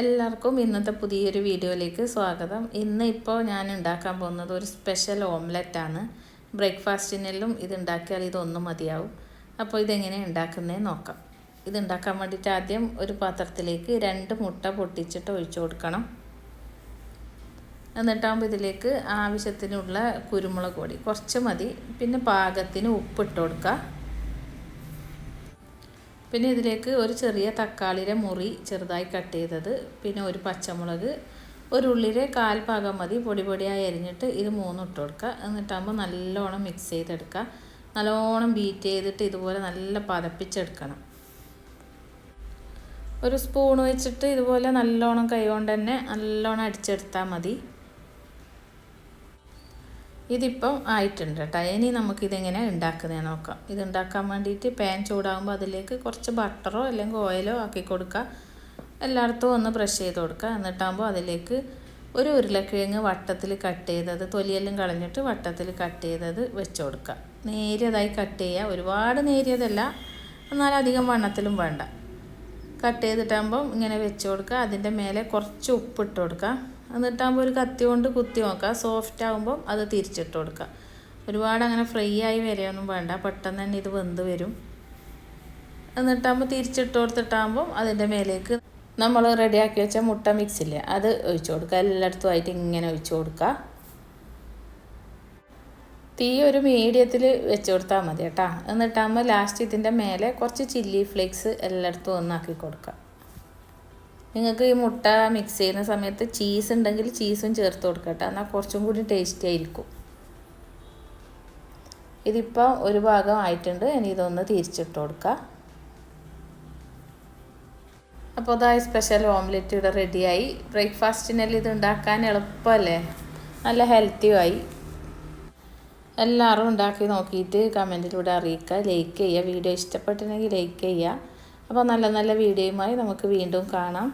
എല്ലാവർക്കും ഇന്നത്തെ പുതിയൊരു വീഡിയോയിലേക്ക് സ്വാഗതം. ഇന്ന് ഇപ്പോൾ ഞാൻ ഉണ്ടാക്കാൻ പോകുന്നത് ഒരു സ്പെഷ്യൽ ഓംലെറ്റ് ആണ്. ബ്രേക്ക്ഫാസ്റ്റിനെല്ലാം ഇത് ഉണ്ടാക്കിയാൽ ഇതൊന്നും മതിയാവും. അപ്പോൾ ഇതെങ്ങനെ ഉണ്ടാക്കുന്നതെന്ന് നോക്കാം. ഇത് ഉണ്ടാക്കാൻ വേണ്ടിയിട്ട് ആദ്യം ഒരു പാത്രത്തിലേക്ക് രണ്ട് മുട്ട പൊട്ടിച്ചിട്ട് ഒഴിച്ചു കൊടുക്കണം. എന്നിട്ടാകുമ്പോൾ ഇതിലേക്ക് ആവശ്യത്തിനുള്ള കുരുമുളക് പൊടി. കുറച്ച് മതി. പിന്നെ പാകത്തിന് ഉപ്പിട്ട് കൊടുക്കുക. പിന്നെ ഇതിലേക്ക് ഒരു ചെറിയ തക്കാളിയുടെ മുറി ചെറുതായി കട്ട് ചെയ്തത്. പിന്നെ ഒരു പച്ചമുളക് ഒരു ഉള്ളിലെ കാൽ ഭാഗം മതി പൊടി പൊടിയായി അരിഞ്ഞിട്ട് ഇത് മൂന്നും ഇട്ട് കൊടുക്കുക. എന്നിട്ടാകുമ്പോൾ നല്ലോണം മിക്സ് ചെയ്തെടുക്കുക. നല്ലോണം ബീറ്റ് ചെയ്തിട്ട് ഇതുപോലെ നല്ല പതപ്പിച്ചെടുക്കണം. ഒരു സ്പൂൺ വെച്ചിട്ട് ഇതുപോലെ നല്ലോണം കൈ കൊണ്ട് തന്നെ നല്ലോണം അടിച്ചെടുത്താൽ മതി. ഇതിപ്പം ആയിട്ടുണ്ട് കേട്ടോ. ഇനി നമുക്കിതെങ്ങനെ ഉണ്ടാക്കുന്നത് നോക്കാം. ഇത് ഉണ്ടാക്കാൻ വേണ്ടിയിട്ട് പാൻ ചൂടാകുമ്പോൾ അതിലേക്ക് കുറച്ച് ബട്ടറോ അല്ലെങ്കിൽ ഓയിലോ ആക്കി കൊടുക്കുക. എല്ലായിടത്തും ഒന്ന് ബ്രഷ് ചെയ്ത് കൊടുക്കുക. എന്നിട്ടാകുമ്പോൾ അതിലേക്ക് ഒരു ഉരുളക്കിഴങ്ങ് വട്ടത്തിൽ കട്ട് ചെയ്തത് തൊലിയെല്ലാം കളഞ്ഞിട്ട് വട്ടത്തിൽ കട്ട് ചെയ്തത് വെച്ച് കൊടുക്കുക. നേരിയതായി കട്ട് ചെയ്യുക. ഒരുപാട് നേരിയതല്ല. എന്നാൽ അധികം വണ്ണത്തിലും വേണ്ട. കട്ട് ചെയ്തിട്ടാകുമ്പോൾ ഇങ്ങനെ വെച്ച് കൊടുക്കുക. അതിന്റെ മേലെ കുറച്ച് ഉപ്പിട്ട് കൊടുക്കുക. എന്നിട്ടാകുമ്പോൾ ഒരു കത്തി കൊണ്ട് കുത്തി നോക്കുക. സോഫ്റ്റ് ആകുമ്പം അത് തിരിച്ചിട്ട് കൊടുക്കുക. ഒരുപാട് അങ്ങനെ ഫ്രൈ ആയി വരെയൊന്നും വേണ്ട. പെട്ടെന്ന് തന്നെ ഇത് വെന്ത് വരും. എന്നിട്ടാകുമ്പോൾ തിരിച്ചിട്ട് കൊടുത്തിട്ടാകുമ്പം അതിന്റെ മേലേക്ക് നമ്മൾ റെഡിയാക്കി വെച്ച മുട്ട മിക്സില്ലേ അത് ഒഴിച്ചു കൊടുക്കുക. എല്ലായിടത്തും ആയിട്ട് ഇങ്ങനെ ഒഴിച്ചു കൊടുക്കുക. തീ ഒരു മീഡിയത്തിൽ വെച്ച് കൊടുത്താൽ മതി കേട്ടോ. എന്നിട്ടാകുമ്പോൾ ലാസ്റ്റ് ഇതിന്റെ മേലെ കുറച്ച് ചില്ലി ഫ്ലേക്സ് എല്ലായിടത്തും ഒന്നാക്കി കൊടുക്കുക. നിങ്ങൾക്ക് ഈ മുട്ട മിക്സ് ചെയ്യുന്ന സമയത്ത് ചീസ് ഉണ്ടെങ്കിൽ ചീസും ചേർത്ത് കൊടുക്കട്ടെ എന്നാൽ കുറച്ചും കൂടി ടേസ്റ്റി ആയിരിക്കും. ഇതിപ്പോൾ ഒരു ഭാഗം ആയിട്ടുണ്ട്. ഇനി ഇതൊന്ന് തിരിച്ചിട്ട് കൊടുക്കുക. അപ്പോൾ അതായത് സ്പെഷ്യൽ ഓംലെറ്റ് ഇവിടെ റെഡിയായി ബ്രേക്ക്ഫാസ്റ്റിനെല്ലാം ഇത് ഉണ്ടാക്കാൻ എളുപ്പമല്ലേ? നല്ല ഹെൽത്തിയുമായി എല്ലാവരും ഉണ്ടാക്കി നോക്കിയിട്ട് കമന്റിലൂടെ അറിയിക്കുക. ലൈക്ക് ചെയ്യുക. വീഡിയോ ഇഷ്ടപ്പെട്ടിട്ടുണ്ടെങ്കിൽ ലൈക്ക് ചെയ്യുക. അപ്പോൾ നല്ല നല്ല വീഡിയോയുമായി നമുക്ക് വീണ്ടും കാണാം.